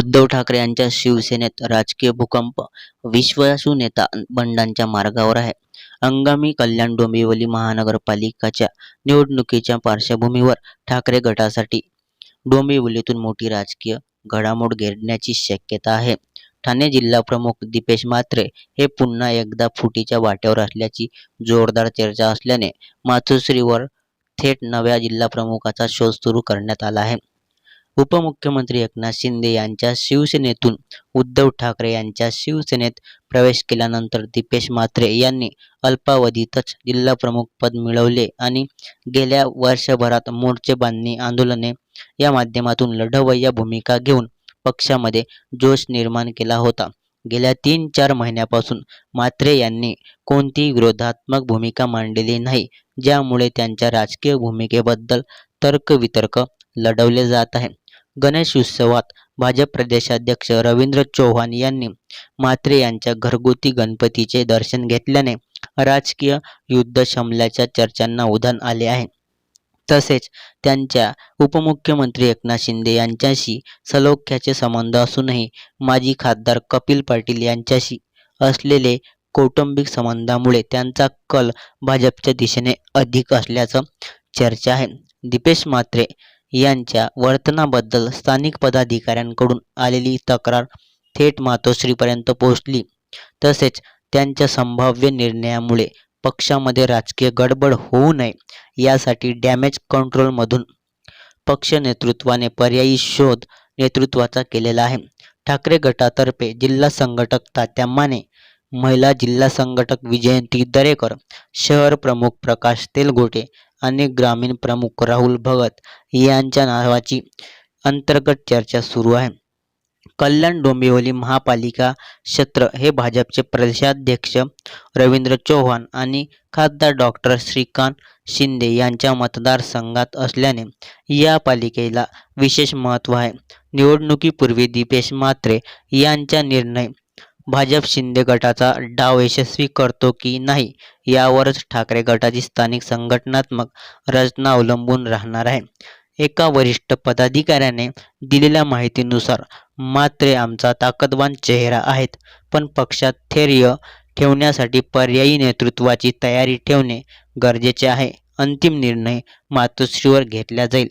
उद्धव ठाकरे यांच्या शिवसेनेत राजकीय भूकंप विश्वासू नेता बंडांच्या मार्गावर आहे. हंगामी कल्याण डोंबिवली महानगरपालिकाच्या निवडणुकीच्या पार्श्वभूमीवर ठाकरे गटासाठी डोंबिवलीतून मोठी राजकीय घडामोड घेरण्याची शक्यता आहे. ठाणे जिल्हा प्रमुख दीपेश म्हात्रे हे पुन्हा एकदा फुटीच्या वाट्यावर असल्याची जोरदार चर्चा असल्याने मातोश्रीवर थेट नव्या जिल्हाप्रमुखाचा शोध सुरू करण्यात आला आहे. उपमुख्यमंत्री एकनाथ शिंदे यांच्या शिवसेनेतून उद्धव ठाकरे यांच्या शिवसेनेत प्रवेश केल्यानंतर दीपेश म्हात्रे यांनी अल्पावधीतच जिल्हाप्रमुख पद मिळवले आणि गेल्या वर्षभरात मोर्चे बांधणी आंदोलने या माध्यमातून लढवय्या भूमिका घेऊन पक्षामध्ये जोश निर्माण केला होता. गेल्या तीन चार महिन्यापासून म्हात्रे यांनी कोणतीही विरोधात्मक भूमिका मांडलेली नाही ज्यामुळे त्यांच्या राजकीय भूमिकेबद्दल तर्कवितर्क लढवले जात आहे. गणेश उत्सवात भाजप प्रदेशाध्यक्ष रवींद्र चव्हाण यांनी म्हात्रे यांच्या घरगुती गणपतीचे दर्शन घेतल्याने राजकीय युद्ध शमल्याच्या चर्चांना उधाण आले आहे. तसेच त्यांच्या उपमुख्यमंत्री एकनाथ शिंदे यांच्याशी सलोख्याचे संबंध असूनही माजी खासदार कपिल पाटील यांच्याशी असलेले कौटुंबिक संबंधामुळे त्यांचा कल भाजपच्या दिशेने अधिक असल्याचं चर्चा आहे. दीपेश म्हात्रे यांच्या वर्तनाबद्दल स्थानिक पदाधिकाऱ्यांकडून आलेली तक्रार थेट मातोश्रीपर्यंत पोहोचली. तसेच त्यांच्या संभाव्य निर्णयामुळे पक्षामध्ये राजकीय गडबड होऊ नये यासाठी डॅमेज कंट्रोलमधून पक्ष नेतृत्वाने पर्यायी शोध नेतृत्वाचा केलेला आहे. ठाकरे गटातर्फे जिल्हा संघटक तात्या माने महिला जिल्हा संघटक विजयंती दरेकर शहर प्रमुख प्रकाश तेलगोटे आणि ग्रामीण प्रमुख राहुल भगत यांच्या नावाची अंतर्गत चर्चा सुरू आहे. कल्याण डोंबिवली महापालिका क्षेत्र हे भाजपचे प्रदेशाध्यक्ष रवींद्र चव्हाण आणि खासदार डॉक्टर श्रीकांत शिंदे यांच्या मतदारसंघात असल्याने या पालिकेला विशेष महत्त्व आहे. निवडणुकीपूर्वी दीपेश म्हात्रे यांचा निर्णय भाजप शिंदे गटाचा डाव यशस्वी करतो की नाही यावरच ठाकरे गटाची स्थानिक संघटनात्मक रचना अवलंबून राहणार आहे. एका वरिष्ठ पदाधिकाऱ्याने दिलेल्या माहितीनुसार मात्रे आमचा ताकदवान चेहरा आहेत पण पक्षात थैर्य ठेवण्यासाठी पर्यायी नेतृत्वाची तयारी ठेवणे गरजेचे आहे. अंतिम निर्णय मातोश्रीवर घेतला जाईल.